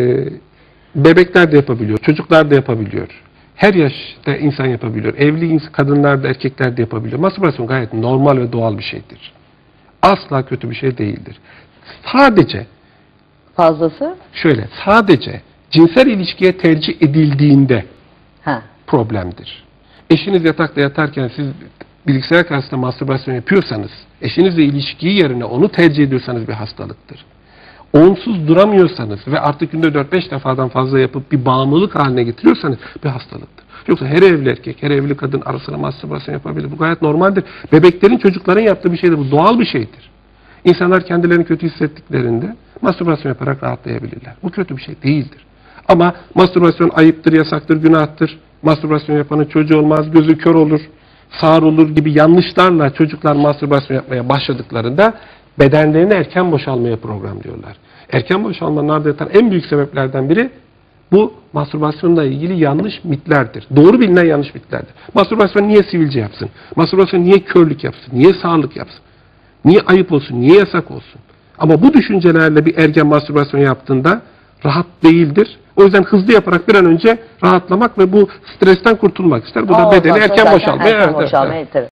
Ee, bebekler de yapabiliyor, çocuklar da yapabiliyor. Her yaşta insan yapabiliyor. Evli kadınlar da erkekler de yapabiliyor. Mastürbasyon gayet normal ve doğal bir şeydir. Asla kötü bir şey değildir. Sadece Fazlası? şöyle, sadece cinsel ilişkiye tercih edildiğinde Ha. problemdir. Eşiniz yatakta yatarken siz bilgisayar karşısında mastürbasyon yapıyorsanız, eşinizle ilişkiyi yerine onu tercih ediyorsanız bir hastalıktır. Onsuz duramıyorsanız ve artık günde 4-5 defadan fazla yapıp bir bağımlılık haline getiriyorsanız bir hastalıktır. Yoksa her evli erkek, her evli kadın arasına mastürbasyon yapabilir. Bu gayet normaldir. Bebeklerin, çocukların yaptığı bir şeydir. Bu doğal bir şeydir. İnsanlar kendilerini kötü hissettiklerinde mastürbasyon yaparak rahatlayabilirler. Bu kötü bir şey değildir. Ama mastürbasyon ayıptır, yasaktır, günahtır. Mastürbasyon yapanın çocuğu olmaz, gözü kör olur, sağır olur gibi yanlışlarla çocuklar mastürbasyon yapmaya başladıklarında bedenlerini erken boşalmaya programlıyorlar. Erken boşalmanın ardında yatan en büyük sebeplerden biri bu mastürbasyonla ilgili yanlış mitlerdir. Doğru bilinen yanlış mitlerdir. Mastürbasyon niye sivilce yapsın? Mastürbasyon niye körlük yapsın? Niye sağlık yapsın? Niye ayıp olsun? Niye yasak olsun? Ama bu düşüncelerle bir ergen mastürbasyon yaptığında rahat değildir. O yüzden hızlı yaparak bir an önce rahatlamak ve bu stresten kurtulmak ister. Bu da bedeni erken boşalmaya. Erken evet, evet, boşalmaya evet. tabii.